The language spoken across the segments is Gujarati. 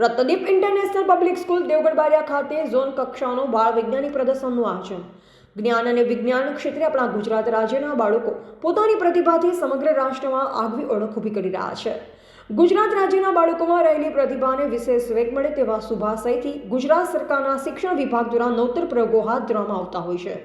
Ratnadeep international public school Devgadh ખાતે ઝોન કક્ષાનું બાળ વૈજ્ઞાનિક પ્રદર્શનનું આયોજન. જ્ઞાન અને વિજ્ઞાન ક્ષેત્રે આપણા ગુજરાત રાજ્યના બાળકો પોતાની પ્રતિભાથી સમગ્ર રાષ્ટ્રમાં આગવી ઓળખ ઊભી કરી રહ્યા છે. ગુજરાત રાજ્યના બાળકોમાં રહેલી પ્રતિભાને વિશેષ વેગ મળે તેવા શુભાશયથી ગુજરાત સરકારના શિક્ષણ વિભાગ દ્વારા નવતર પ્રયોગો હાથ ધરવામાં આવતા હોય છે.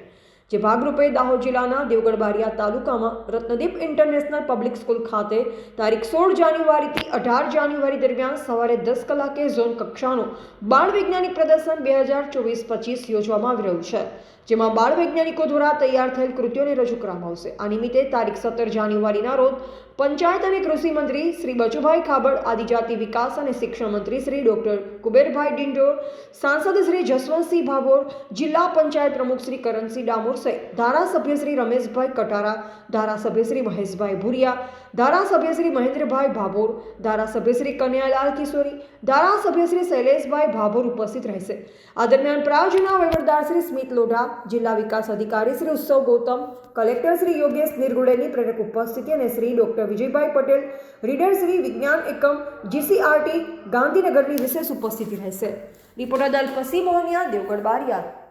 જે ભાગરૂપે દાહોદ જિલ્લાના દેવગઢ બારિયા તાલુકામાં રત્નદીપ ઇન્ટરનેશનલ પબ્લિક સ્કૂલ ખાતે તારીખ સોળ જાન્યુઆરીથી અઢાર જાન્યુઆરી દરમિયાન સવારે દસ કલાકે ઝોન કક્ષાનું બાળ વૈજ્ઞાનિક પ્રદર્શન બે હજાર ચોવીસ પચીસ યોજવામાં આવી રહ્યું છે. જેમાં બાળ વૈજ્ઞાનિકો દ્વારા તૈયાર થયેલ કૃત્યોને રજૂ કરવામાં આવશે. આ નિમિત્તે તારીખ સત્તર જાન્યુઆરીના રોજ પંચાયત અને કૃષિ મંત્રી શ્રી બચુભાઈ ખાબડ, આદિજાતિ વિકાસ અને શિક્ષણ મંત્રી શ્રી ડોક્ટર કુબેરભાઈ ડિંડોર, સાંસદ શ્રી જસવંતસિંહ ભાભોર, જિલ્લા પંચાયત પ્રમુખ શ્રી કરણસિંહ ડામોર સહિત ધારાસભ્ય શ્રી રમેશભાઈ કટારા, ધારાસભ્ય શ્રી મહેશભાઈ ભુરિયા, ધારાસભ્ય શ્રી મહેન્દ્રભાઈ ભાભોર, ધારાસભ્ય શ્રી કન્યાલાલ કિશોરી, ધારાસભ્ય શ્રી શૈલેષભાઈ ભાભોર ઉપસ્થિત રહેશે. આ દરમિયાન પ્રાયોજના વહીવટદાર શ્રી સ્મિત લોઢા જિલ્લા વિકાસ અધિકારી શ્રી ઉત્સવ ગૌતમ, કલેક્ટર શ્રી યોગેશ નિર્ગુડેની પ્રેરક ઉપસ્થિતિ અને શ્રી ડોક્ટર વિજયભાઈ પટેલ, રીડર શ્રી વિજ્ઞાન એકમ, જીસીઆરટી ગાંધીનગરની વિશેષ ઉપસ્થિતિ રહેશે. રિપોર્ટર દલ પસી મોહનિયા દેવગઢ બારિયા.